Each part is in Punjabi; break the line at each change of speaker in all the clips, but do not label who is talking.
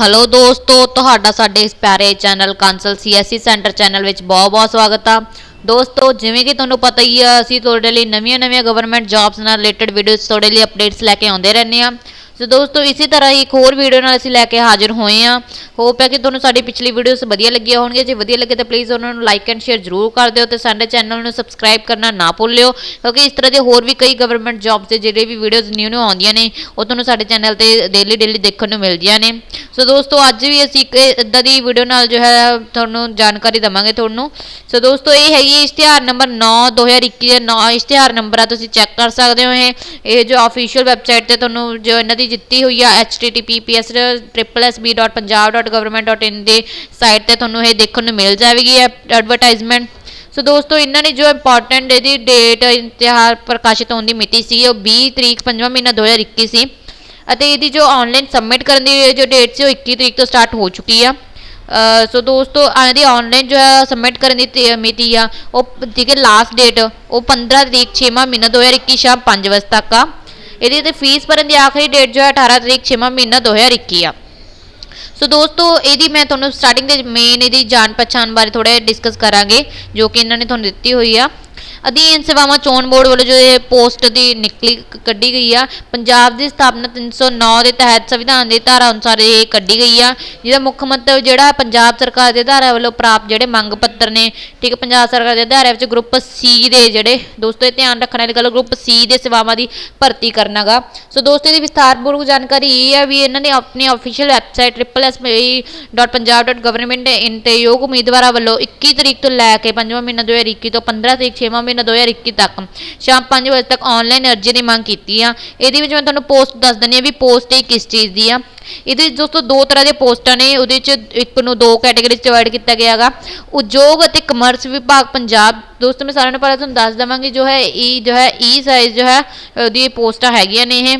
ਹੈਲੋ ਦੋਸਤੋ, ਤੁਹਾਡਾ ਸਾਡੇ ਇਸ ਪਿਆਰੇ channel Kansal CSC centre channel ਵਿੱਚ ਬਹੁਤ-ਬਹੁਤ ਸਵਾਗਤ ਆ। ਦੋਸਤੋ, ਜਿਵੇਂ ਕਿ ਤੁਹਾਨੂੰ ਪਤਾ ਹੀ ਆ, ਅਸੀਂ ਤੁਹਾਡੇ ਲਈ ਨਵੀਆਂ-ਨਵੀਆਂ ਗਵਰਨਮੈਂਟ ਜੌਬਸ ਨਾਲ ਰਿਲੇਟਡ ਵੀਡੀਓਜ਼ ਤੁਹਾਡੇ ਲਈ ਅਪਡੇਟਸ ਲੈ ਕੇ ਆਉਂਦੇ ਰਹਿੰਦੇ ਆ। ਸੋ ਦੋਸਤੋ, ਇਸੇ ਤਰ੍ਹਾਂ ਹੀ ਇੱਕ ਹੋਰ ਵੀਡੀਓ ਨਾਲ ਅਸੀਂ ਲੈ ਕੇ ਹਾਜ਼ਰ ਹੋਏ ਆ ਹੋਪ ਹੈ ਕਿ ਤੁਹਾਨੂੰ ਸਾਡੀ ਪਿਛਲੀ ਵੀਡੀਓਜ਼ ਵਧੀਆ ਲੱਗੀਆਂ ਹੋਣਗੀਆਂ। ਜੇ ਵਧੀਆ ਲੱਗੇ ਤਾਂ ਪਲੀਜ਼ ਉਹਨਾਂ ਨੂੰ ਲਾਈਕ ਐਂਡ ਸ਼ੇਅਰ ਜ਼ਰੂਰ ਕਰ ਦਿਓ ਤੇ ਸਾਡੇ ਚੈਨਲ ਨੂੰ ਸਬਸਕ੍ਰਾਈਬ ਕਰਨਾ ਨਾ ਭੁੱਲਿਓ, ਕਿਉਂਕਿ ਇਸ ਤਰ੍ਹਾਂ ਦੇ ਹੋਰ ਵੀ ਕਈ ਗਵਰਨਮੈਂਟ ਜੌਬਸ ਦੇ ਜਿਹੜੇ ਵੀ ਵੀਡੀਓਜ਼ ਨਿਊ ਨਿਊ ਆਉਂਦੀਆਂ ਨੇ, ਉਹ ਤੁਹਾਨੂੰ ਸਾਡੇ ਚੈਨਲ ਤੇ ਡੇਲੀ ਡੇਲੀ ਦੇਖਣ ਨੂੰ ਮਿਲਦੀਆਂ ਨੇ। ਸੋ ਦੋਸਤੋ, ਅੱਜ ਵੀ ਅਸੀਂ ਇੱਕ ਇਦਾਂ ਦੀ ਵੀਡੀਓ ਨਾਲ ਜੋ ਹੈ, ਤੁਹਾਨੂੰ ਜਾਣਕਾਰੀ ਦਵਾਂਗੇ ਤੁਹਾਨੂੰ। ਸੋ ਦੋਸਤੋ, ਇਹ ਹੈਗੀ ਇਸ਼ਤਿਹਾਰ ਨੰਬਰ 9 2021 ਦਾ 9 ਇਸ਼ਤਿਹਾਰ ਨੰਬਰ ਆ ਤੁਸੀਂ ਚੈੱਕ ਕਰ ਸਕਦੇ ਹੋ ਇਹ। ਇਹ ਜੋ ਅਫੀਸ਼ੀਅਲ ਵੈਬਸਾਈਟ ਤੇ ਤੁਹਾਨੂੰ ਜੋ ਇਹਨਾਂ ਦੀ ਦਿੱਤੀ ਹੋਈ ਆ https://sb.punjab.government.in ਦੇ ਸਾਈਟ ਤੇ ਤੁਹਾਨੂੰ ਇਹ ਦੇਖਣ ਨੂੰ ਮਿਲ ਜਾਵੇਗੀ ਐਡਵਰਟਾਈਜ਼ਮੈਂਟ ਸੋ ਦੋਸਤੋ, ਇਹਨਾਂ ਨੇ ਜੋ ਇੰਪੋਰਟੈਂਟ ਇਹਦੀ ਡੇਟ ਇਸ਼ਤਿਹਾਰ ਪ੍ਰਕਾਸ਼ਿਤ ਹੋਣ ਦੀ ਮਿਤੀ ਸੀ, ਉਹ 20 ਤਰੀਕ 5ਵਾਂ ਮਹੀਨਾ 2021 ਸੀ। ਅਤੇ ਇਹਦੀ ਜੋ ਆਨਲਾਈਨ ਸਬਮਿਟ ਕਰਨ ਦੀ ਜੋ ਡੇਟ ਸੀ, ਉਹ 21 ਤਰੀਕ ਤੋਂ ਸਟਾਰਟ ਹੋ ਚੁੱਕੀ ਆ। ਸੋ ਦੋਸਤੋ ਇਹਦੀ ਆਨਲਾਈਨ ਜੋ ਹੈ ਸਬਮਿਟ ਕਰਨ ਦੀ ਤੇ- ਮਿਤੀ ਆ, ਉਹ ਠੀਕ ਹੈ ਲਾਸਟ ਡੇਟ ਉਹ 15 ਤਰੀਕ 6ਵਾਂ ਮਹੀਨਾ 2021 ਸ਼ਾਮ 5 ਵਜੇ ਤੱਕ ਆ। ਇਹਦੀ ਤੇ ਫੀਸ ਭਰਨ ਦੀ ਆਖਰੀ ਡੇਟ ਜੋ ਹੈ 18 ਤਰੀਕ 6ਵਾਂ ਮਹੀਨਾ 2021 ਆ। ਸੋ ਦੋਸਤੋ, ਇਹਦੀ ਮੈਂ ਤੁਹਾਨੂੰ ਸਟਾਰਟਿੰਗ ਦੇ ਮੇਨ ਇਹਦੀ ਜਾਣ ਪਛਾਣ ਬਾਰੇ ਥੋੜਾ ਡਿਸਕਸ ਕਰਾਂਗੇ, ਜੋ ਕਿ ਇਹਨਾਂ ਨੇ ਤੁਹਾਨੂੰ ਦਿੱਤੀ ਹੋਈ ਆ। ਅਧੀਨ ਸੇਵਾਵਾਂ ਚੋਣ ਬੋਰਡ ਵੱਲੋਂ ਜੋ ਇਹ ਪੋਸਟ ਦੀ ਨਿਕਲੀ ਕੱਢੀ ਗਈ ਆ, ਪੰਜਾਬ ਦੀ ਸਥਾਪਨਾ 309 ਦੇ ਤਹਿਤ ਸੰਵਿਧਾਨ ਦੀ ਧਾਰਾ ਅਨੁਸਾਰ ਇਹ ਕੱਢੀ ਗਈ ਆ, ਜਿਹਦਾ ਮੁੱਖ ਮੰਤਵ ਜਿਹੜਾ ਪੰਜਾਬ ਸਰਕਾਰ ਦੇ ਧਾਰਾ ਵੱਲੋਂ ਪ੍ਰਾਪਤ ਜਿਹੜੇ ਮੰਗ ਪੱਤਰ ਨੇ, ਠੀਕ ਪੰਜਾਬ ਸਰਕਾਰ ਦੇ ਧਾਰਾ ਵਿੱਚ ਗਰੁੱਪ ਸੀ ਦੇ ਜਿਹੜੇ ਦੋਸਤੋ ਇਹ ਧਿਆਨ ਰੱਖਣ ਵਾਲੀ ਗੱਲ ਗਰੁੱਪ ਸੀ ਦੇ ਸੇਵਾਵਾਂ ਦੀ ਭਰਤੀ ਕਰਨਾਗਾ। ਸੋ ਦੋਸਤੋ ਇਹਦੀ ਵਿਸਥਾਰਪੂਰਵਕ ਜਾਣਕਾਰੀ ਇਹ ਆ ਵੀ ਇਹਨਾਂ ਨੇ ਆਪਣੀ ਅਫੀਸ਼ੀਅਲ ਵੈਬਸਾਈਟ www.punjab.government.in ਤੇ ਯੋਗ ਉਮੀਦਵਾਰਾਂ ਵੱਲੋਂ 21 ਤਰੀਕ ਤੋਂ ਲੈ ਕੇ 5ਵਾਂ ਮਹੀਨਾ 2021 ਤੋਂ 15 ਤਰੀਕ 6ਵਾਂ ਮਹੀਨਾ 2021 ਤੱਕ। ਸ਼ਾਮ 5 ਵਜੇ ਤੱਕ ਆਨਲਾਈਨ ਅਰਜ਼ੀ ਦੀ ਮੰਗ ਕੀਤੀ ਆ। ਇਹਦੇ ਵਿੱਚ ਮੈਂ ਤੁਹਾਨੂੰ ਪੋਸਟ ਦੱਸ ਦਿੰਦੀ ਆ ਵੀ ਪੋਸਟ ਇਹ ਕਿਸ ਚੀਜ਼ ਦੀ ਆ। ਇਹਦੇ ਦੋਸਤੋ ਦੋ ਤਰ੍ਹਾਂ ਦੇ ਪੋਸਟਾਂ ਨੇ, ਉਹਦੇ ਵਿੱਚ ਇੱਕ ਨੂੰ ਦੋ ਕੈਟਾਗਰੀ 'ਚ ਡਿਵਾਈਡ ਕੀਤਾ ਗਿਆ ਹੈਗਾ। ਉਦਯੋਗ ਅਤੇ ਕਮਰਸ ਵਿਭਾਗ ਪੰਜਾਬ। ਦੋਸਤੋ ਮੈਂ ਸਾਰਿਆਂ ਨੂੰ ਪਹਿਲਾਂ ਤੁਹਾਨੂੰ ਦੱਸ ਦਵਾਂਗੀ ਜੋ ਹੈ ਈ ਜੋ ਹੈ e ਈ ਸਾਈਜ਼ ਜੋ ਹੈ, ਉਹਦੀ ਪੋਸਟਾਂ ਹੈਗੀਆਂ ਨੇ ਇਹ।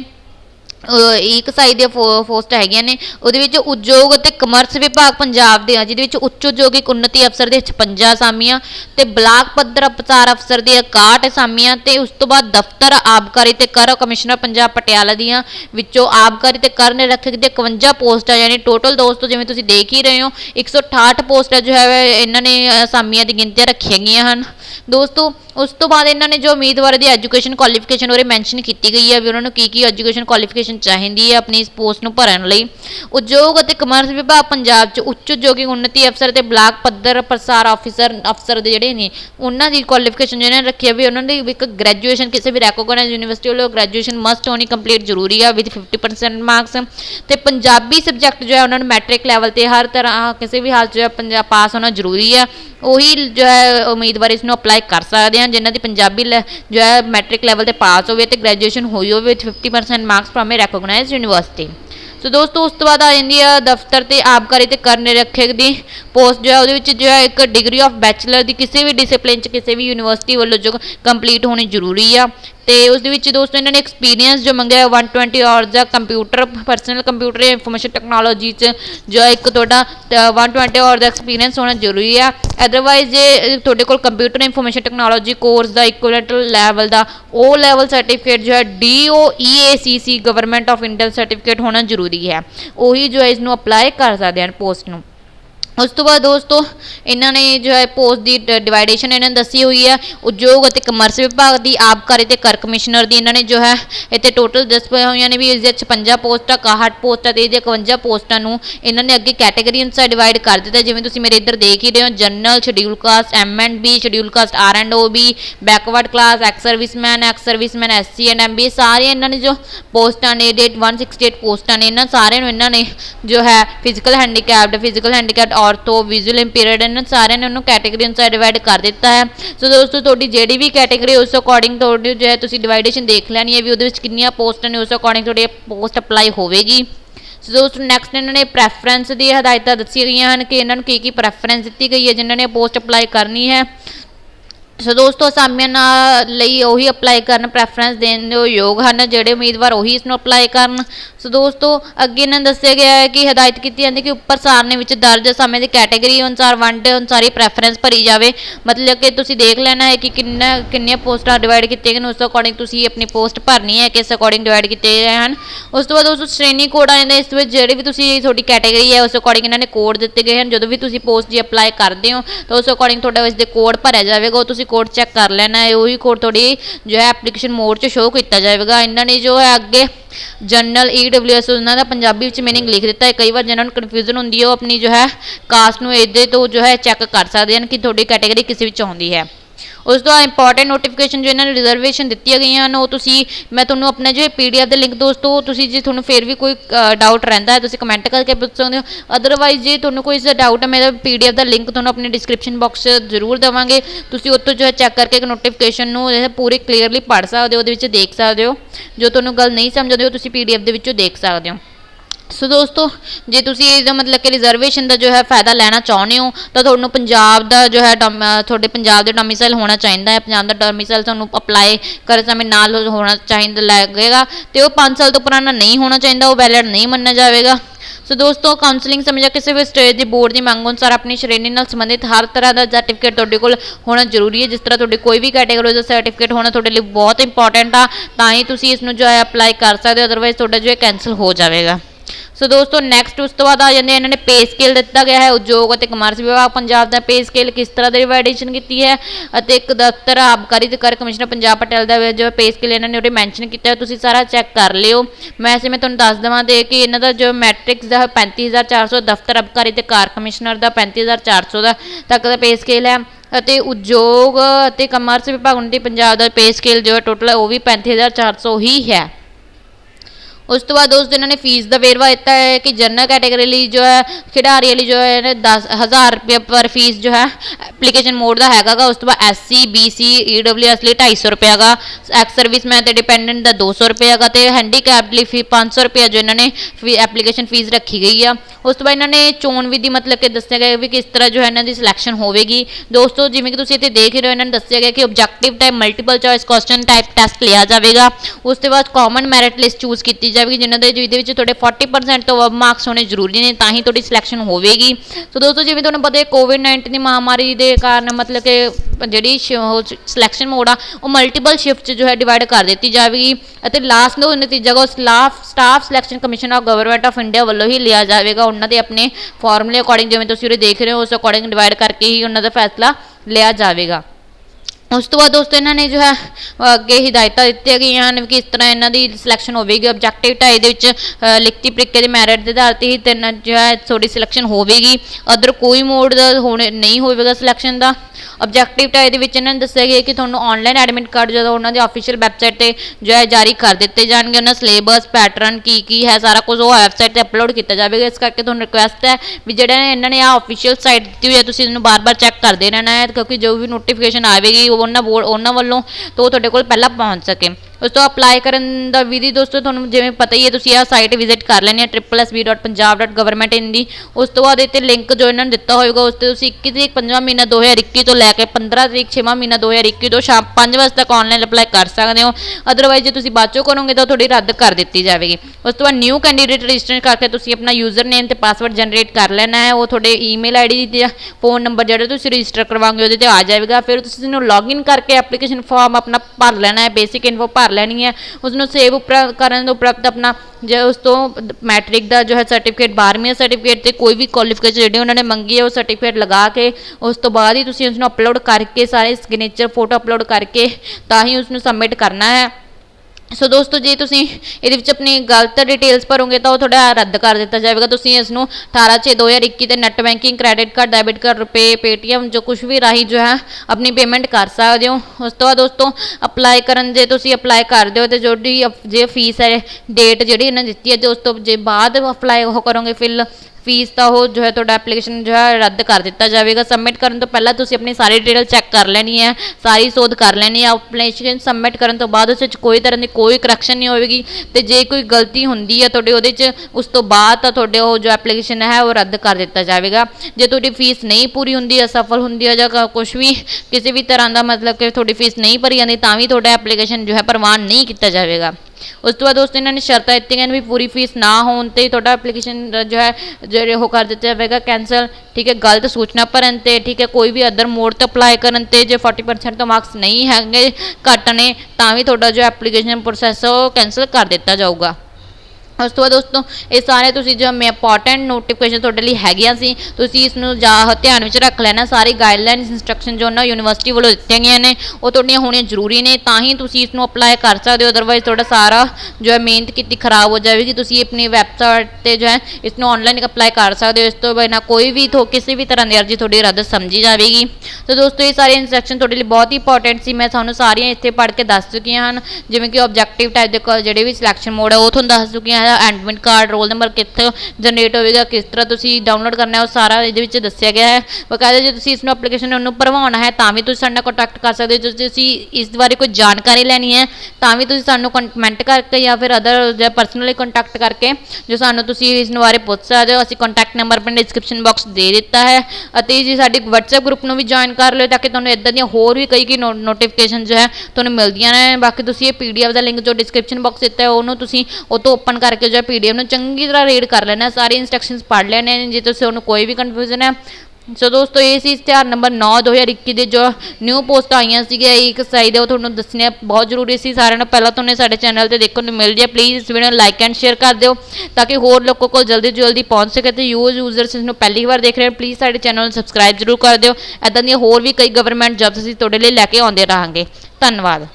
ਅਹ ਇੱਕ ਸਾਈਡ ਦੀਆਂ ਪੋਸਟ ਹੈਗੀਆਂ ਨੇ, ਉਹਦੇ ਵਿੱਚ ਉਦਯੋਗ ਅਤੇ ਕਮਰਸ ਵਿਭਾਗ ਪੰਜਾਬ ਦੇ ਆ, ਜਿਹਦੇ ਵਿੱਚ ਉੱਚ ਉਦਯੋਗਿਕ ਉન્નਤੀ ਅਫਸਰ ਦੇ 56 ਅਸਾਮੀਆਂ ਤੇ ਬਲਾਕ ਪੱਧਰ ਅਪਚਾਰ ਅਫਸਰ ਦੇ 61 ਅਸਾਮੀਆਂ ਤੇ ਉਸ ਤੋਂ ਬਾਅਦ ਦਫ਼ਤਰ ਆਬਕਾਰੀ ਤੇ ਕਰ ਕਮਿਸ਼ਨਰ ਪੰਜਾਬ ਪਟਿਆਲਾ ਦੀਆਂ ਵਿੱਚੋਂ ਆਬਕਾਰੀ ਤੇ ਕਰ ਨਿਰੀਖਕ ਦੇ 51 ਪੋਸਟਾਂ ਯਾਨੀ ਟੋਟਲ ਦੋਸਤੋ ਜਿਵੇਂ ਤੁਸੀਂ ਦੇਖ ਹੀ ਰਹੇ ਹੋ 168 ਪੋਸਟਾਂ ਜੋ ਹੈ ਇਹਨਾਂ ਨੇ ਅਸਾਮੀਆਂ ਦੀ ਗਿਣਤੀਆਂ ਰੱਖੀਆਂ ਗਈਆਂ ਹਨ। ਦੋਸਤੋ, ਉਸ ਤੋਂ ਬਾਅਦ ਇਹਨਾਂ ਨੇ ਜੋ ਉਮੀਦਵਾਰ ਦੀ ਐਜੂਕੇਸ਼ਨ ਕੁਆਲੀਫਿਕੇਸ਼ਨ ਉਹਰੇ ਮੈਂਸ਼ਨ ਕੀਤੀ ਗਈ ਹੈ, ਵੀ ਉਹਨਾਂ ਨੂੰ ਕੀ ਕੀ ਐਜੂਕੇਸ਼ਨ ਕੁਆਲੀਫਿਕੇਸ਼ਨ ਚਾਹੀਦੀ ਹੈ ਆਪਣੀ ਇਸ ਪੋਸਟ ਨੂੰ ਭਰਨ ਲਈ। ਉਦਯੋਗ ਅਤੇ ਕਮਰਸ ਵਿਭਾਗ ਪੰਜਾਬ 'ਚ ਉੱਚ ਉਦਯੋਗਿਕ ਉન્નਤੀ ਅਫਸਰ ਤੇ ਬਲਾਕ ਪੱਧਰ ਪ੍ਰਸਾਰ ਆਫੀਸਰ ਅਫਸਰ ਦੇ ਜਿਹੜੇ ਨੇ, ਉਹਨਾਂ ਦੀ ਕੁਆਲੀਫਿਕੇਸ਼ਨ ਜਿਹਨਾਂ ਨੇ ਰੱਖੀ ਹੈ ਵੀ ਉਹਨਾਂ ਦੀ ਇੱਕ ਗ੍ਰੈਜੂਏਸ਼ਨ ਕਿਸੇ ਵੀ ਰੈਕੋਗਨਾਈਜ਼ ਯੂਨੀਵਰਸਿਟੀ ਵੱਲੋਂ ਗ੍ਰੈਜੂਏਸ਼ਨ ਮਸਟ ਹੋਣੀ ਕੰਪਲੀਟ ਜ਼ਰੂਰੀ ਆ ਵਿਦ 50% ਮਾਰਕਸ ਤੇ ਪੰਜਾਬੀ ਸਬਜੈਕਟ ਜੋ ਹੈ ਉਹਨਾਂ ਨੂੰ ਮੈਟ੍ਰਿਕ ਲੈਵਲ ਤੇ ਹਰ ਤਰ੍ਹਾਂ ਕਿਸੇ ਵੀ ਹਾਲਤ ਜੋ ਹੈ ਪੰਜਾਬ ਪਾਸ ਹੋਣਾ ਜ਼ਰੂਰੀ ਹੈ ਉਹੀ ਜੋ ਹੈ ਉਮੀਦਵਾਰ ਇਸ ਨੂੰ ਅਪਲਾਈ ਕਰ ਸਕਦੇ ਹਨ ਜਿਨ੍ਹਾਂ ਦੀ ਪੰਜਾਬੀ ਲੈ- ਜੋ ਹੈ ਮੈਟ੍ਰਿਕ ਲੈਵਲ ਤੇ ਪਾਸ ਹੋਵੇ ਤੇ ਗ੍ਰੈਜੂਏਸ਼ਨ ਹੋਈ ਹੋਵੇ ਵਿਦ 50% ਮਾਰਕਸ ਭਾਵੇਂ ਰੈਕੋਗਨਾਈਜ਼ਡ ਯੂਨੀਵਰਸਿਟੀ ਸੋ ਦੋਸਤੋ, ਉਸ ਤੋਂ ਬਾਅਦ ਆ ਜਾਂਦੀ ਆ ਦਫ਼ਤਰ ਤੇ ਆਬਕਾਰੀ ਤੇ ਕਰਨ ਨਿਰੀਖਕ ਦੀ ਪੋਸਟ ਜੋ ਹੈ ਉਹਦੇ ਵਿੱਚ ਜੋ ਹੈ ਇੱਕ ਡਿਗਰੀ ਆਫ ਬੈਚਲਰ ਦੀ ਕਿਸੇ ਵੀ ਡਿਸਪਲਿਨ ਚ ਕਿਸੇ ਵੀ ਯੂਨੀਵਰਸਿਟੀ ਵੱਲੋਂ ਜੋ ਕੰਪਲੀਟ ਹੋਣੀ ਜ਼ਰੂਰੀ ਆ। ਤੇ ਉਸ ਦੇ ਵਿੱਚ ਦੋਸਤੋ ਇਹਨਾਂ ਨੇ ਐਕਸਪੀਰੀਅੰਸ ਜੋ ਮੰਗਿਆ 120 ਆਵਰਸ ਦਾ computer personal computer information technology ਚ ਜੋ ਹੈ ਇੱਕ ਤੁਹਾਡਾ ਅ, 120 ਆਵਰ ਦਾ ਐਕਸਪੀਰੀਅੰਸ ਹੋਣਾ ਜ਼ਰੂਰੀ ਆ। ਅਦਰਵਾਈਜ਼ ਜੇ ਤੁਹਾਡੇ ਕੋਲ ਕੰਪਿਊਟਰ ਇਨਫੋਰਮੇਸ਼ਨ ਟੈਕਨੋਲੋਜੀ ਕੋਰਸ ਦਾ ਇਕੁਇਵਲੈਂਟ ਲੈਵਲ ਦਾ ਉਹ ਲੈਵਲ ਸਰਟੀਫਿਕੇਟ ਜੋ ਹੈ DOEACC government of India certificate ਹੋਣਾ ਜ਼ਰੂਰੀ ਹੈ। ਉਹੀ ਜੋ ਹੈ ਇਸ ਨੂੰ ਅਪਲਾਈ ਕਰ ਸਕਦੇ ਹਨ ਪੋਸਟ ਨੂੰ। ਉਸ ਤੋਂ ਬਾਅਦ ਦੋਸਤੋ, ਇਹਨਾਂ ਨੇ ਜੋ ਹੈ ਪੋਸਟ ਦੀ ਡਿਵਾਈਡੇਸ਼ਨ ਇਹਨਾਂ ਨੇ ਦੱਸੀ ਹੋਈ ਹੈ। ਉਦਯੋਗ ਅਤੇ ਕਮਰਸ ਵਿਭਾਗ ਦੀ ਆਬਕਾਰੀ ਤੇ ਕਰ ਕਮਿਸ਼ਨਰ ਦੀ ਇਹਨਾਂ ਨੇ ਜੋ ਹੈ, ਇੱਥੇ ਟੋਟਲ ਦੱਸੀਆਂ ਹੋਈਆਂ ਨੇ ਵੀ ਇਸ ਦੇ 56 ਪੋਸਟਾਂ 61 ਪੋਸਟਾਂ ਤੇ ਇਹਦੇ 51 ਪੋਸਟਾਂ ਨੂੰ ਇਹਨਾਂ ਨੇ ਅੱਗੇ ਕੈਟਾਗਰੀ ਅਨੁਸਾਰ ਡਿਵਾਈਡ ਕਰ ਦਿੱਤਾ। ਜਿਵੇਂ ਤੁਸੀਂ ਮੇਰੇ ਇੱਧਰ ਦੇਖ ਹੀ ਰਹੇ ਹੋ general schedule caste M and B schedule caste R and O B backward class ex serviceman ex serviceman S C and M B ਸਾਰੀਆਂ ਇਹਨਾਂ ਨੇ ਜੋ ਪੋਸਟਾਂ ਨੇ ਡੇਟ 168 ਪੋਸਟਾਂ ਨੇ, ਇਹਨਾਂ ਸਾਰਿਆਂ ਨੂੰ ਇਹਨਾਂ ਨੇ ਜੋ ਹੈ physical handicapped physical handicapped ortho visual impaired ਇਹਨਾਂ ਸਾਰਿਆਂ ਨੇ ਉਹਨੂੰ ਕੈਟੇਗਰੀ ਅਨੁਸਾਰ ਡਿਵਾਈਡ ਕਰ ਦਿੱਤਾ ਹੈ। ਸੋ ਦੋਸਤੋ, ਤੁਹਾਡੀ ਜਿਹੜੀ ਵੀ ਕੈਟੇਗਰੀ ਉਸ ਅਕੋਰਡਿੰਗ ਤੁਹਾਡੀ ਜੋ ਹੈ, ਤੁਸੀਂ ਡਿਵਾਈਡੇਸ਼ਨ ਦੇਖ ਲੈਣੀ ਹੈ ਵੀ ਉਹਦੇ ਵਿੱਚ ਕਿੰਨੀਆਂ ਪੋਸਟਾਂ ਨੇ, ਉਸ ਅਕੋਰਡਿੰਗ ਤੁਹਾਡੀ ਪੋਸਟ ਅਪਲਾਈ ਹੋਵੇਗੀ। ਸੋ ਦੋਸਤੋ ਨੈਕਸਟ ਇਹਨਾਂ ਨੇ ਪ੍ਰੈਫਰੈਂਸ ਦੀ ਹਦਾਇਤਾਂ ਦੱਸੀਆਂ ਗਈਆਂ ਹਨ ਕਿ ਇਹਨਾਂ ਨੂੰ ਕੀ ਕੀ ਪ੍ਰੈਫਰੈਂਸ ਦਿੱਤੀ ਗਈ ਹੈ, ਜਿਨ੍ਹਾਂ ਨੇ ਪੋਸਟ ਅਪਲਾਈ ਕਰਨੀ ਹੈ। ਸੋ ਦੋਸਤੋ, ਅਸਾਮੀਆਂ ਨਾਲ ਲਈ ਉਹੀ ਅਪਲਾਈ ਕਰਨ ਪ੍ਰੈਫਰੈਂਸ ਦੇਣ ਦੇ ਯੋਗ ਹਨ, ਜਿਹੜੇ ਉਮੀਦਵਾਰ ਉਹੀ ਇਸ ਨੂੰ ਅਪਲਾਈ ਕਰਨ। ਸੋ ਦੋਸਤੋ, ਅੱਗੇ ਇਹਨਾਂ ਨੇ ਦੱਸਿਆ ਗਿਆ ਹੈ ਕਿ ਹਦਾਇਤ ਕੀਤੀ ਜਾਂਦੀ ਕਿ ਉੱਪਰ ਸਾਰਨੇ ਵਿੱਚ ਦਰਜ ਸਮੇਂ ਦੀ ਕੈਟਾਗਰੀ ਅਨੁਸਾਰ ਵੰਡ, ਅਨੁਸਾਰ ਹੀ ਪ੍ਰੈਫਰੈਂਸ ਭਰੀ ਜਾਵੇ। ਮਤਲਬ ਕਿ ਤੁਸੀਂ ਦੇਖ ਲੈਣਾ ਹੈ ਕਿ ਕਿੰਨਾ, ਕਿੰਨੀਆਂ ਪੋਸਟਾਂ ਡਿਵਾਈਡ ਕੀਤੀਆਂ ਗਈਆਂ ਉਸ ਅਕੋਰਡਿੰਗ ਤੁਸੀਂ ਆਪਣੀ ਪੋਸਟ ਭਰਨੀ ਹੈ, ਕਿਸ ਅਕੋਰਡਿੰਗ ਡਿਵਾਈਡ ਕੀਤੇ ਗਏ ਹਨ। ਉਸ ਤੋਂ ਬਾਅਦ ਉਸ ਸ਼੍ਰੇਣੀ ਕੋਡ ਆ ਜਾਂਦੇ, ਇਸ ਵਿੱਚ ਜਿਹੜੇ ਵੀ ਤੁਸੀਂ ਤੁਹਾਡੀ ਕੈਟਾਗਰੀ ਹੈ, ਉਸ ਅਕੋਰਡਿੰਗ ਇਹਨਾਂ ਨੇ ਕੋਡ ਦਿੱਤੇ ਗਏ ਹਨ। ਜਦੋਂ ਵੀ ਤੁਸੀਂ ਪੋਸਟ ਜੀ ਅਪਲਾਈ ਕਰਦੇ ਹੋ, ਤਾਂ ਉਸ ਅਕੋਰਡਿੰਗ ਤੁਹਾਡਾ ਇਸ ਦੇ ਕੋਡ ਭਰਿਆ ਜਾਵੇਗਾ, ਉਹ ਤੁਸੀਂ ਕੋਡ ਚੈੱਕ ਕਰ ਲੈਣਾ ਹੈ, ਉਹੀ ਕੋਡ ਤੁਹਾਡੀ ਜੋ ਹੈ ਐਪਲੀਕੇਸ਼ਨ ਮੋਡ 'ਚ ਸ਼ੋਅ ਕੀਤਾ ਜਾਵੇਗਾ। ਇਹਨਾਂ ਨੇ ਜੋ ਹੈ ਅੱਗੇ ਜਨਰਲ ਈਡਬਲਯੂਐਸ ਉਹਨਾਂ ਦਾ ਪੰਜਾਬੀ ਵਿੱਚ ਮੀਨਿੰਗ ਲਿਖ ਦਿੱਤਾ ਹੈ। ਕਈ ਵਾਰ ਜਿਹਨਾਂ ਨੂੰ ਕਨਫਿਊਜ਼ਨ ਹੁੰਦੀ ਹੈ, ਉਹ ਆਪਣੀ ਜੋ ਹੈ ਕਾਸਟ ਨੂੰ ਇਹਦੇ ਤੋਂ ਜੋ ਹੈ ਚੈੱਕ ਕਰ ਸਕਦੇ ਹਨ ਕਿ ਤੁਹਾਡੀ ਕੈਟਾਗਰੀ ਕਿਸੇ ਵਿੱਚ ਆਉਂਦੀ ਹੈ। ਉਸ ਤੋਂ ਬਾਅਦ ਇੰਪੋਰਟੈਂਟ ਨੋਟੀਫਿਕੇਸ਼ਨ ਜੋ ਇਹਨਾਂ ਨੇ ਰਿਜ਼ਰਵੇਸ਼ਨ ਦਿੱਤੀਆਂ ਗਈਆਂ ਹਨ, ਉਹ ਤੁਸੀਂ, ਮੈਂ ਤੁਹਾਨੂੰ ਆਪਣਾ ਜੋ ਪੀਡੀਐਫ ਦੇ ਲਿੰਕ ਦੋਸਤੋ ਤੁਸੀਂ ਜੇ ਤੁਹਾਨੂੰ ਫਿਰ ਵੀ ਕੋਈ ਡਾਊਟ ਰਹਿੰਦਾ ਹੈ, ਤੁਸੀਂ ਕਮੈਂਟ ਕਰਕੇ ਪੁੱਛ ਸਕਦੇ ਹੋ। ਅਦਰਵਾਈਜ਼ ਜੇ ਤੁਹਾਨੂੰ ਕੋਈ ਇਸ ਡਾਊਟ ਹੈ, ਮੇਰਾ ਪੀਡੀਐਫ ਦਾ ਲਿੰਕ ਤੁਹਾਨੂੰ ਆਪਣੇ ਡਿਸਕ੍ਰਿਪਸ਼ਨ ਬਾਕਸ 'ਚ ਜ਼ਰੂਰ ਦੇਵਾਂਗੇ। ਤੁਸੀਂ ਉੱਥੋਂ ਜੋ ਹੈ ਚੈੱਕ ਕਰਕੇ ਇੱਕ ਨੋਟੀਫਿਕੇਸ਼ਨ ਨੂੰ ਇਹ ਪੂਰੀ ਕਲੀਅਰਲੀ ਪੜ੍ਹ ਸਕਦੇ ਹੋ, ਉਹਦੇ ਵਿੱਚ ਦੇਖ ਸਕਦੇ ਹੋ। ਜੋ ਤੁਹਾਨੂੰ ਗੱਲ ਨਹੀਂ ਸਮਝ ਆਉਂਦੀ, ਉਹ ਤੁਸੀਂ ਪੀਡੀਐਫ ਦੇ ਵਿੱਚੋਂ ਦੇਖ ਸਕਦੇ ਹੋ। ਸੋ ਦੋਸਤੋ, ਜੇ ਤੁਸੀਂ ਇਹਦਾ ਮਤਲਬ ਕਿ ਰਿਜ਼ਰਵੇਸ਼ਨ ਦਾ ਜੋ ਹੈ ਫਾਇਦਾ ਲੈਣਾ ਚਾਹੁੰਦੇ ਹੋ, ਤਾਂ ਤੁਹਾਨੂੰ ਪੰਜਾਬ ਦਾ ਜੋ ਹੈ ਡੋਮ- ਤੁਹਾਡੇ ਪੰਜਾਬ ਦੇ ਡੋਮਿਸਾਈਲ ਹੋਣਾ ਚਾਹੀਦਾ ਹੈ। ਪੰਜਾਬ ਦਾ ਡੋਮਿਸਾਈਲ ਤੁਹਾਨੂੰ ਅਪਲਾਈ ਕਰ ਸਮੇਂ ਨਾਲ ਹੋਣਾ ਚਾਹੀਦਾ ਲੱਗੇਗਾ ਤੇ ਉਹ 5 ਸਾਲ ਤੋਂ ਪੁਰਾਣਾ ਨਹੀਂ ਹੋਣਾ ਚਾਹੀਦਾ, ਉਹ ਵੈਲਿਡ ਨਹੀਂ ਮੰਨਿਆ ਜਾਵੇਗਾ। ਸੋ ਦੋਸਤੋ ਕਾਉਂਸਲਿੰਗ ਸਮੇਂ ਜਾਂ ਕਿਸੇ ਵੀ ਸਟੇਜ ਦੀ ਬੋਰਡ ਦੀ ਮੰਗ ਅਨੁਸਾਰ ਆਪਣੀ ਸ਼੍ਰੇਣੀ ਨਾਲ ਸੰਬੰਧਿਤ ਹਰ ਤਰ੍ਹਾਂ ਦਾ ਸਰਟੀਫਿਕੇਟ ਤੁਹਾਡੇ ਕੋਲ ਹੋਣਾ ਜ਼ਰੂਰੀ ਹੈ। ਜਿਸ ਤਰ੍ਹਾਂ ਤੁਹਾਡੀ ਕੋਈ ਵੀ ਕੈਟਾਗਰੀ ਦਾ ਸਰਟੀਫਿਕੇਟ ਹੋਣਾ ਤੁਹਾਡੇ ਲਈ ਬਹੁਤ ਇੰਪੋਰਟੈਂਟ ਆ, ਤਾਂ ਹੀ ਤੁਸੀਂ ਇਸ ਨੂੰ ਜੋ ਹੈ ਅਪਲਾਈ ਕਰ ਸਕਦੇ ਹੋ ਅਦਰਵਾਈਜ਼ ਤੁਹਾਡਾ ਜੋ ਹੈ ਕੈਨਸਲ ਹੋ ਜਾਵੇਗਾ। ਸੋ ਦੋਸਤੋ ਨੈਕਸਟ ਉਸ ਤੋਂ ਬਾਅਦ ਆ ਜਾਂਦੇ ਇਹਨਾਂ ਨੇ ਪੇ ਸਕੇਲ ਦਿੱਤਾ ਗਿਆ ਹੈ ਉਦਯੋਗ ਅਤੇ ਕਮਰਸ ਵਿਭਾਗ ਪੰਜਾਬ ਦਾ ਪੇ ਸਕੇਲ ਕਿਸ ਤਰ੍ਹਾਂ ਦੀ ਰਿਵਾਈਡੇਸ਼ਨ ਕੀਤੀ ਹੈ ਅਤੇ ਇੱਕ ਦਫ਼ਤਰ ਆਬਕਾਰੀ ਤੇ ਕਰ ਕਮਿਸ਼ਨਰ ਪੰਜਾਬ ਪਟਿਆਲਾ ਦਾ ਜੋ ਪੇ ਸਕੇਲ ਇਹਨਾਂ ਨੇ ਉਹਦੇ ਮੈਂਸ਼ਨ ਕੀਤਾ ਹੈ ਤੁਸੀਂ ਸਾਰਾ ਚੈੱਕ ਕਰ ਲਿਓ ਮੈਂ ਇਸੇ ਮੈਂ ਤੁਹਾਨੂੰ ਦੱਸ ਦਵਾਂ ਦੇ ਕਿ ਇਹਨਾਂ ਦਾ ਜੋ ਮੈਟ੍ਰਿਕਸ ਦਾ 35400 ਦਫ਼ਤਰ ਅਬਕਾਰੀ ਤੇ ਕਾਰ ਕਮਿਸ਼ਨਰ ਦਾ 35400 ਦਾ ਤੱਕ ਦਾ ਪੇ ਸਕੇਲ ਹੈ ਅਤੇ ਉਦਯੋਗ ਅਤੇ ਕਮਰਸ ਵਿਭਾਗ ਦੀ ਪੰਜਾਬ ਦਾ ਪੇ ਸਕੇਲ ਜੋ ਹੈ ਟੋਟਲ ਉਹ ਵੀ 35400 ਹੀ ਹੈ ਉਸ ਤੋਂ ਬਾਅਦ ਦੋਸਤ ਇਹਨਾਂ ਨੇ ਫੀਸ ਦਾ ਵੇਰਵਾ ਦਿੱਤਾ ਹੈ ਕਿ ਜਨਰਲ ਕੈਟਾਗਰੀ ਲਈ ਜੋ ਹੈ ਖਿਡਾਰੀਆਂ ਲਈ ਜੋ ਹੈ, ਇਹਨੇ 10000 ਰੁਪਏ ਪਰ ਫੀਸ ਜੋ ਹੈ ਐਪਲੀਕੇਸ਼ਨ ਮੋਡ ਦਾ ਹੈਗਾਗਾ। ਉਸ ਤੋਂ ਬਾਅਦ ਐਸਸੀ ਬੀਸੀ ਈਡਬਲਯੂਐਸ ਲਈ 250 ਰੁਪਏ ਹੈਗਾ ਐਕਸ ਸਰਵਿਸਮੈਨ ਤੇ ਡਿਪੈਂਡੈਂਟ ਦਾ 200 ਰੁਪਏ ਹੈਗਾ ਤੇ ਹੈਂਡੀਕੈਪ ਲਈ ਫੀ 500 ਰੁਪਏ ਜੋ ਇਹਨਾਂ ਨੇ ਐਪਲੀਕੇਸ਼ਨ ਫੀਸ ਰੱਖੀ ਗਈ ਆ। ਉਸ ਤੋਂ ਬਾਅਦ ਇਹਨਾਂ ਨੇ ਚੋਣ ਵਿਧੀ ਮਤਲਬ ਕਿ ਦੱਸਿਆ ਗਿਆ ਵੀ ਕਿਸ ਤਰ੍ਹਾਂ ਜੋ ਹੈ ਇਹਨਾਂ ਦੀ ਸਿਲੈਕਸ਼ਨ ਹੋਵੇਗੀ। ਦੋਸਤੋ, ਜਿਵੇਂ ਕਿ ਤੁਸੀਂ ਇੱਥੇ ਦੇਖ ਰਹੇ ਹੋ, ਇਹਨਾਂ ਨੇ ਦੱਸਿਆ ਗਿਆ ਕਿ objective type multiple choice question type test ਲਿਆ ਜਾਵੇਗਾ। ਉਸ ਤੋਂ ਬਾਅਦ ਕਾਮਨ ਮੈਰਿਟ ਲਿਸਟ ਚੂਜ਼ ਕੀਤੀ ਜਾਵੇਗੀ, ਜਿਨ੍ਹਾਂ ਦੇ ਜਿਹਦੇ ਵਿੱਚ ਤੁਹਾਡੇ 40% ਤੋਂ ਅਬਵ ਮਾਰਕਸ ਹੋਣੇ ਜ਼ਰੂਰੀ ਨੇ, ਤਾਂ ਹੀ ਤੁਹਾਡੀ ਸਿਲੈਕਸ਼ਨ ਹੋਵੇਗੀ। ਸੋ ਦੋਸਤੋ, ਜਿਵੇਂ ਤੁਹਾਨੂੰ ਪਤਾ ਹੈ ਕੋਵਿਡ-19 ਦੀ ਮਹਾਮਾਰੀ ਦੇ ਕਾਰਨ ਮਤਲਬ ਕਿ ਜਿਹੜੀ ਸਿਲੈਕਸ਼ਨ ਮੋਡ ਆ, ਉਹ ਮਲਟੀਪਲ ਸ਼ਿਫਟ 'ਚ ਜੋ ਹੈ ਡਿਵਾਈਡ ਕਰ ਦਿੱਤੀ ਜਾਵੇਗੀ। ਅਤੇ ਲਾਸਟ ਨੂੰ ਨਤੀਜਾ ਕੋ staff staff selection commission of government of India ਵੱਲੋਂ ਹੀ ਲਿਆ ਜਾਵੇਗਾ। ਉਹਨਾਂ ਦੇ ਆਪਣੇ ਫਾਰਮੂਲੇ ਅਕੋਰਡਿੰਗ ਜਿਵੇਂ ਤੁਸੀਂ ਉਰੇ ਦੇਖ ਰਹੇ ਹੋ, ਉਸ ਅਕੋਰਡਿੰਗ ਡਿਵਾਈਡ ਕਰਕੇ ਹੀ ਉਹਨਾਂ ਦਾ ਫੈਸਲਾ ਲਿਆ ਜਾਵੇਗਾ। ਉਸ ਤੋਂ ਬਾਅਦ ਦੋਸਤੋ, ਇਹਨਾਂ ਨੇ ਜੋ ਹੈ ਅੱਗੇ ਹਿਦਾਇਤਾਂ ਦਿੱਤੀਆਂ ਗਈਆਂ ਹਨ ਕਿ ਇਸ ਤਰ੍ਹਾਂ ਇਹਨਾਂ ਦੀ ਸਿਲੈਕਸ਼ਨ ਹੋਵੇਗੀ। ਆਬਜੈਕਟਿਵ ਢਾਈ ਦੇ ਵਿੱਚ ਲਿਖਤੀ ਪ੍ਰੀਖਿਆ ਦੇ ਮੈਰਿਟ ਦੇ ਆਧਾਰ ਤੇ ਹੀ ਤਿੰਨ ਜੋ ਹੈ, ਤੁਹਾਡੀ ਸਿਲੈਕਸ਼ਨ ਹੋਵੇਗੀ। ਅਦਰ ਕੋਈ ਮੋਡ ਦਾ ਹੋਣੇ, ਨਹੀਂ ਹੋਵੇਗਾ ਸਿਲੈਕਸ਼ਨ ਦਾ। ਆਬਜੈਕਟਿਵ ਢਾਈ ਦੇ ਵਿੱਚ ਇਹਨਾਂ ਨੇ ਦੱਸਿਆ ਗਿਆ ਕਿ ਤੁਹਾਨੂੰ ਆਨਲਾਈਨ ਐਡਮਿਟ ਕਾਰਡ ਜਦੋਂ ਉਹਨਾਂ ਦੀ ਅਫੀਸ਼ੀਅਲ ਵੈਬਸਾਈਟ ਤੇ ਜੋ ਹੈ, ਜਾਰੀ ਕਰ ਦਿੱਤੇ ਜਾਣਗੇ। ਉਹਨਾਂ ਸਿਲੇਬਸ ਪੈਟਰਨ ਕੀ ਕੀ ਹੈ, ਸਾਰਾ ਕੁਝ ਉਹ ਵੈਬਸਾਈਟ ਤੇ ਅਪਲੋਡ ਕੀਤਾ ਜਾਵੇਗਾ। ਇਸ ਕਰਕੇ ਤੁਹਾਨੂੰ ਰਿਕੁਐਸਟ ਹੈ ਵੀ ਜਿਹੜਾ ਇਹਨਾਂ ਨੇ ਆ ਅਫੀਸ਼ੀਅਲ ਸਾਈਟ ਦਿੱਤੀ ਹੋਈ ਹੈ, ਤੁਸੀਂ ਇਹਨੂੰ ਬਾਰ-ਬਾਰ ਚੈੱਕ ਕਰਦੇ ਰਹਿਣਾ ਹੈ, ਕਿਉਂਕਿ ਜੋ ਵੀ ਨੋਟੀਫਿਕੇਸ਼ਨ ਆਵੇਗੀ, ਉਹ ਉਹਨਾਂ ਬੋਲ ਉਹਨਾਂ ਵੱਲੋਂ ਤੋਂ ਤੁਹਾਡੇ ਕੋਲ ਪਹਿਲਾਂ ਪਹੁੰਚ ਸਕੇ। ਉਸ ਤੋਂ ਅਪਲਾਈ ਕਰਨ ਦਾ ਵਿਧੀ ਦੋਸਤੋ, ਤੁਹਾਨੂੰ ਜਿਵੇਂ ਪਤਾ ਹੀ ਹੈ, ਤੁਸੀਂ ਇਹ ਸਾਈਟ ਵਿਜ਼ਿਟ ਕਰ ਲੈਣੀ ਹੈ www.punjab.government ਦੀ। ਉਸ ਤੋਂ ਬਾਅਦ ਇੱਥੇ ਲਿੰਕ ਜੋ ਇਹਨਾਂ ਨੂੰ ਦਿੱਤਾ ਹੋਵੇਗਾ ਉਸ ਤੇ ਤੁਸੀਂ 21 ਤਰੀਕ 5ਵਾਂ ਮਹੀਨਾ 2021 ਤੋਂ ਲੈ ਕੇ 15 ਤਰੀਕ 6ਵਾਂ ਮਹੀਨਾ 2021 ਤੋਂ ਸ਼ਾਮ 5 ਵਜੇ ਤੱਕ ਆਨਲਾਈਨ ਅਪਲਾਈ ਕਰ ਸਕਦੇ ਹੋ। ਅਦਰਵਾਈਜ਼ ਜੇ ਤੁਸੀਂ ਬਾਅਦ ਚੋਂ ਕਰੋਗੇ ਤਾਂ ਤੁਹਾਡੀ ਰੱਦ ਕਰ ਦਿੱਤੀ ਜਾਵੇਗੀ। ਉਸ ਤੋਂ ਬਾਅਦ ਨਿਊ ਕੈਂਡੀਡੇਟ ਰਜਿਸਟਰ ਕਰਕੇ ਤੁਸੀਂ ਆਪਣਾ ਯੂਜ਼ਰ ਨੇਮ ਤੇ ਪਾਸਵਰਡ ਜਨਰੇਟ ਕਰ ਲੈਣਾ ਹੈ। ਉਹ ਤੁਹਾਡੇ ਈਮੇਲ ਆਈਡੀ ਜਾਂ ਫੋਨ ਨੰਬਰ ਜਿਹੜਾ ਤੁਸੀਂ ਰਜਿਸਟਰ ਕਰਵਾਓਗੇ ਉਹਦੇ ਤੇ ਆ ਜਾਵੇਗਾ। ਫਿਰ ਤੁਸੀਂ ਇਹਨੂੰ ਲੌਗਇਨ ਕਰਕੇ ਐਪਲੀਕੇਸ਼ਨ ਫਾਰਮ ਆਪਣਾ ਭਰ ਲੈਣਾ ਹੈ ਬੇਸਿਕ ਇਨਫੋ ਭਰ ਲੈਣੀ ਹੈ। ਉਸ ਨੂੰ ਸੇਵ ਉਪਰ ਕਰਨ ਤੋਂ ਉਪਰੰਤ ਆਪਣਾ ਜੇ ਉਸ ਤੋਂ ਮੈਟ੍ਰਿਕ ਦਾ ਜੋ ਹੈ ਸਰਟੀਫਿਕੇਟ 12ਵੀਂ ਸਰਟੀਫਿਕੇਟ ਤੇ ਕੋਈ ਵੀ ਕੁਆਲੀਫਿਕੇਸ਼ਨ ਜਿਹੜੀ ਉਹਨਾਂ ਨੇ ਮੰਗੀ ਹੈ, ਉਹ ਸਰਟੀਫਿਕੇਟ ਲਗਾ ਕੇ ਉਸ ਤੋਂ ਬਾਅਦ ਹੀ ਤੁਸੀਂ ਉਸ ਨੂੰ ਅਪਲੋਡ ਕਰਕੇ ਸਾਰੇ ਸਿਗਨੇਚਰ ਫੋਟੋ ਅਪਲੋਡ ਕਰਕੇ ਤਾਂ ਹੀ ਉਸ ਨੂੰ ਸਬਮਿਟ ਕਰਨਾ ਹੈ। ਸੋ ਦੋਸਤੋ, ਜੇ ਤੁਸੀਂ ਇਹਦੇ ਵਿੱਚ ਆਪਣੀ ਗਲਤ ਡਿਟੇਲਸ ਭਰੋਗੇ ਤਾਂ ਉਹ ਤੁਹਾਡਾ ਰੱਦ ਕਰ ਦਿੱਤਾ ਜਾਵੇਗਾ। ਤੁਸੀਂ ਇਸ ਨੂੰ 18 6 2021 ਤੇ net banking credit card debit card RuPay Paytm ਜੋ ਕੁਝ ਵੀ ਰਾਹੀਂ ਜੋ ਹੈ, ਆਪਣੀ ਪੇਮੈਂਟ ਕਰ ਸਕਦੇ ਹੋ। ਉਸ ਤੋਂ ਬਾਅਦ ਦੋਸਤੋ ਅਪਲਾਈ ਕਰਨ ਜੇ ਤੁਸੀਂ ਅਪਲਾਈ ਕਰਦੇ ਹੋ ਤੇ ਜਿਹੜੀ ਅਪ- ਜੇ ਫੀਸ ਹੈ ਡੇਟ ਜਿਹੜੀ ਇਹਨਾਂ ਨੇ ਦਿੱਤੀ ਹੈ ਜੇ ਉਸ ਤੋਂ ਜੇ ਬਾਅਦ ਅਪਲਾਈ ਉਹ ਕਰੋਗੇ ਫਿਲ ਫੀਸ ਤਾਂ ਉਹ ਜੋ ਹੈ ਤੁਹਾਡਾ ਐਪਲੀਕੇਸ਼ਨ ਜੋ ਹੈ ਰੱਦ ਕਰ ਦਿੱਤਾ ਜਾਵੇਗਾ। ਸਬਮਿਟ ਕਰਨ ਤੋਂ ਪਹਿਲਾਂ ਤੁਸੀਂ ਆਪਣੀ ਸਾਰੀ ਡਿਟੇਲ ਚੈੱਕ ਕਰ ਲੈਣੀ ਹੈ, ਸਾਰੀ ਸੋਧ ਕਰ ਲੈਣੀ ਹੈ। ਐਪਲੀਕੇਸ਼ਨ ਸਬਮਿਟ ਕਰਨ ਤੋਂ ਬਾਅਦ ਉਸ ਵਿੱਚ ਕੋਈ ਤਰ੍ਹਾਂ ਦੀ ਕੋਈ ਕਰੈਕਸ਼ਨ ਨਹੀਂ ਹੋਵੇਗੀ ਤੇ ਜੇ ਕੋਈ ਗਲਤੀ ਹੁੰਦੀ ਹੈ ਤੁਹਾਡੇ ਉਹਦੇ 'ਚ, ਉਸ ਤੋਂ ਬਾਅਦ ਤਾਂ ਤੁਹਾਡੇ ਉਹ ਜੋ ਐਪਲੀਕੇਸ਼ਨ ਹੈ ਉਹ ਰੱਦ ਕਰ ਦਿੱਤਾ ਜਾਵੇਗਾ। ਜੇ ਤੁਹਾਡੀ ਫੀਸ ਨਹੀਂ ਪੂਰੀ ਹੁੰਦੀ ਅਸਫਲ ਹੁੰਦੀ ਹੈ ਜਾਂ ਕੁਝ ਵੀ, ਕਿਸੇ ਵੀ ਤਰ੍ਹਾਂ ਦਾ ਮਤਲਬ ਕਿ ਤੁਹਾਡੀ ਫੀਸ ਨਹੀਂ ਭਰੀ ਜਾਂਦੀ, ਤਾਂ ਵੀ ਤੁਹਾਡਾ ਐਪਲੀਕੇਸ਼ਨ ਜੋ ਹੈ ਪ੍ਰਵਾਨ ਨਹੀਂ ਕੀਤਾ ਜਾਵੇਗਾ। ਉਸ ਤੋਂ ਬਾਅਦ ਦੋਸਤੋ ਇਹਨਾਂ ਨੇ ਸ਼ਰਤਾਂ ਦਿੱਤੀਆਂ ਨੇ ਵੀ ਪੂਰੀ ਫੀਸ ਨਾ ਹੋਣ ਤੇ ਤੁਹਾਡਾ ਐਪਲੀਕੇਸ਼ਨ ਜੋ ਹੈ, ਜਿਹੜੇ ਉਹ ਕਰ ਦਿੱਤਾ ਜਾਵੇਗਾ ਕੈਂਸਲ ਠੀਕ ਹੈ, ਗਲਤ ਸੂਚਨਾ ਭਰਨ ਤੇ, ਠੀਕ ਹੈ, ਕੋਈ ਵੀ ਅਦਰ ਮੋਡ ਤੇ ਅਪਲਾਈ ਕਰਨ ਤੇ ਜੇ 40% ਤੋਂ ਮਾਰਕਸ ਨਹੀਂ ਹੈਗੇ, ਘੱਟ ਨੇ, ਤਾਂ ਵੀ ਤੁਹਾਡਾ ਜੋ ਐਪਲੀਕੇਸ਼ਨ ਪ੍ਰੋਸੈਸ ਉਹ ਕੈਂਸਲ ਕਰ ਦਿੱਤਾ ਜਾਊਗਾ। ਉਸ ਤੋਂ ਬਾਅਦ ਦੋਸਤੋ, ਇਹ ਸਾਰੇ ਤੁਸੀਂ ਜੋ ਮੈਂ ਇੰਪੋਰਟੈਂਟ ਨੋਟੀਫਿਕੇਸ਼ਨ ਤੁਹਾਡੇ ਲਈ ਹੈਗੀਆਂ ਸੀ, ਤੁਸੀਂ ਇਸ ਨੂੰ ਜਾ ਧਿਆਨ ਵਿੱਚ ਰੱਖ ਲੈਣਾ। ਸਾਰੀ ਗਾਈਡਲਾਈਨਸ ਇੰਸਟਰਕਸ਼ਨ ਜੋ ਨਾ ਯੂਨੀਵਰਸਿਟੀ ਵੱਲੋਂ ਦਿੱਤੀਆਂ ਗਈਆਂ ਨੇ, ਉਹ ਤੁਹਾਡੀਆਂ ਹੋਣੀਆਂ ਜ਼ਰੂਰੀ ਨੇ, ਤਾਂ ਹੀ ਤੁਸੀਂ ਇਸ ਨੂੰ ਅਪਲਾਈ ਕਰ ਸਕਦੇ ਹੋ। ਅਦਰਵਾਈਜ਼ ਤੁਹਾਡਾ ਸਾਰਾ ਜੋ ਹੈ ਮਿਹਨਤ ਕੀਤੀ ਖਰਾਬ ਹੋ ਜਾਵੇਗੀ। ਤੁਸੀਂ ਆਪਣੀ ਵੈਬਸਾਈਟ ਤੇ ਜੋ ਹੈ ਇਸ ਨੂੰ ਆਨਲਾਈਨ ਅਪਲਾਈ ਕਰ ਸਕਦੇ ਹੋ। ਇਸ ਤੋਂ ਬਿਨਾਂ ਕੋਈ ਵੀ ਥੋ, ਕਿਸੇ ਵੀ ਤਰ੍ਹਾਂ ਦੀ ਅਰਜ਼ੀ ਤੁਹਾਡੀ ਰੱਦ ਸਮਝੀ ਜਾਵੇਗੀ। ਤਾਂ ਦੋਸਤੋ, ਇਹ ਸਾਰੇ ਇੰਸਟਰਕਸ਼ਨ ਤੁਹਾਡੇ ਲਈ ਬਹੁਤ ਹੀ ਇੰਪੋਰਟੈਂਟ ਸੀ। ਮੈਂ ਤੁਹਾਨੂੰ ਸਾਰੀਆਂ ਇੱਥੇ ਪੜ੍ਹ ਕੇ ਦੱਸ ਚੁੱਕੀਆਂ ਹਨ। ਜਿਵੇਂ ਕਿ ਆਬਜੈਕਟਿਵ ਟਾਈਪ ਦੇ ਕ- ਜਿਹੜੇ ਵੀ ਸਿਲੈਕਸ਼ਨ ਮੋਡ ਹੈ ਉਹ ਤੁਹਾਨੂੰ ਦੱਸ ਚੁੱਕੀ ਹਾਂ ਐਡਮਿਟ ਕਾਰਡ ਰੋਲ ਨੰਬਰ ਕਿੱਥੋਂ ਜਨਰੇਟ ਹੋਵੇਗਾ, ਕਿਸ ਤਰ੍ਹਾਂ ਤੁਸੀਂ ਡਾਊਨਲੋਡ ਕਰਨਾ ਹੈ, ਉਹ ਸਾਰਾ ਇਹਦੇ ਵਿੱਚ ਦੱਸਿਆ ਗਿਆ ਹੈ। ਬਕਾਇਦਾ ਜੇ ਤੁਸੀਂ ਇਸ ਨੂੰ ਐਪਲੀਕੇਸ਼ਨ ਨੂੰ ਭਰਵਾਉਣਾ ਹੈ, ਤਾਂ ਵੀ ਤੁਸੀਂ ਸਾਡੇ ਨਾਲ ਕੰਟੈਕਟ ਕਰ ਸਕਦੇ ਹੋ। ਜੇ ਤੁਸੀਂ ਇਸ ਬਾਰੇ ਕੋਈ ਜਾਣਕਾਰੀ ਲੈਣੀ ਹੈ, ਤਾਂ ਵੀ ਤੁਸੀਂ ਸਾਨੂੰ ਕਮੈਂਟ ਕਰਕੇ ਜਾਂ ਫਿਰ ਅਦਰ ਜਾਂ ਪਰਸਨਲੀ ਕੰਟੈਕਟ ਕਰਕੇ ਜੋ ਸਾਨੂੰ ਤੁਸੀਂ ਇਸ ਬਾਰੇ ਪੁੱਛ ਸਕਦੇ ਹੋ, ਅਸੀਂ ਕੰਟੈਕਟ ਨੰਬਰ ਆਪਣੇ ਡਿਸਕ੍ਰਿਪਸ਼ਨ ਬਾਕਸ ਦੇ ਦਿੱਤਾ ਹੈ। ਅਤੇ ਜੀ ਸਾਡੇ WhatsApp ਗਰੁੱਪ ਨੂੰ ਵੀ ਜੁਆਇਨ ਕਰ ਲਿਓ ਤਾਂ ਕਿ ਤੁਹਾਨੂੰ ਇਦਾਂ ਦੀਆਂ ਹੋਰ ਵੀ ਕਈ ਕਈ ਨੋਟੀਫਿਕੇਸ਼ਨ ਜੋ ਹੈ, ਤੁਹਾਨੂੰ ਮਿਲਦੀਆਂ ਨੇ। ਬਾਕੀ ਤੁਸੀਂ ਇਹ PDF ਦਾ ਲਿੰਕ ਜੋ ਡਿਸਕ੍ਰਿਪਸ਼ਨ ਬਾਕਸ ਦਿੱਤਾ ਹੈ, ਉਹਨੂੰ ਤੁਸੀਂ ਉਹ ਤੋਂ ਓਪਨ ਕਰ ਕਰਕੇ ਜੋ ਹੈ ਨੂੰ ਚੰਗੀ ਤਰ੍ਹਾਂ ਰੀਡ ਕਰ ਲੈਣਾ, ਸਾਰੇ ਇਨਸਟਰਕਸ਼ਨਸ ਪੜ੍ਹ ਲੈਣੇ ਜੇ ਤੁਸੀਂ ਉਹਨੂੰ ਕੋਈ ਵੀ ਕਨਫਿਊਜ਼ਨ ਹੈ। ਸੋ ਦੋਸਤੋ, ਇਹ ਸੀ ਇਸ਼ਤਿਹਾਰ ਨੰਬਰ 9 2021 ਦੇ ਜੋ ਨਿਊ ਪੋਸਟਾਂ ਆਈਆਂ ਸੀਗੀਆਂ, ਇੱਕ ਸਾਈਡ ਉਹ ਤੁਹਾਨੂੰ ਦੱਸਣੀਆਂ ਬਹੁਤ ਜ਼ਰੂਰੀ ਸੀ। ਸਾਰਿਆਂ ਨੂੰ ਪਹਿਲਾਂ ਤੁਹਾਨੂੰ ਸਾਡੇ ਚੈਨਲ ਤੇ ਦੇਖਣ ਨੂੰ ਮਿਲ ਜਾਏ ਪਲੀਜ਼ ਇਸ ਵੀਡੀਓ ਨੂੰ ਲਾਈਕ ਐਂਡ ਸ਼ੇਅਰ ਕਰ ਦਿਓ, ਤਾਂ ਕਿ ਹੋਰ ਲੋਕਾਂ ਕੋਲ ਜਲਦੀ ਤੋਂ ਜਲਦੀ ਪਹੁੰਚ ਸਕੇ ਤੇ ਯੂਜ਼ ਯੂਜ਼ਰਸ ਨੂੰ ਪਹਿਲੀ ਵਾਰ ਦੇਖ ਰਹੇ ਹੋ। ਪਲੀਜ਼ ਸਾਡੇ ਚੈਨਲ ਨੂੰ ਸਬਸਕ੍ਰਾਈਬ ਜ਼ਰੂਰ ਕਰ ਦਿਓ। ਐਦਾਂ ਦੀਆਂ ਹੋਰ ਵੀ ਕਈ ਗਵਰਨਮੈਂਟ ਜੌਬਸ ਅਸੀਂ ਤੁਹਾਡੇ ਲਈ ਲੈ ਕੇ ਆਉਂਦੇ ਰਹਾਂਗੇ। ਧੰਨਵਾਦ।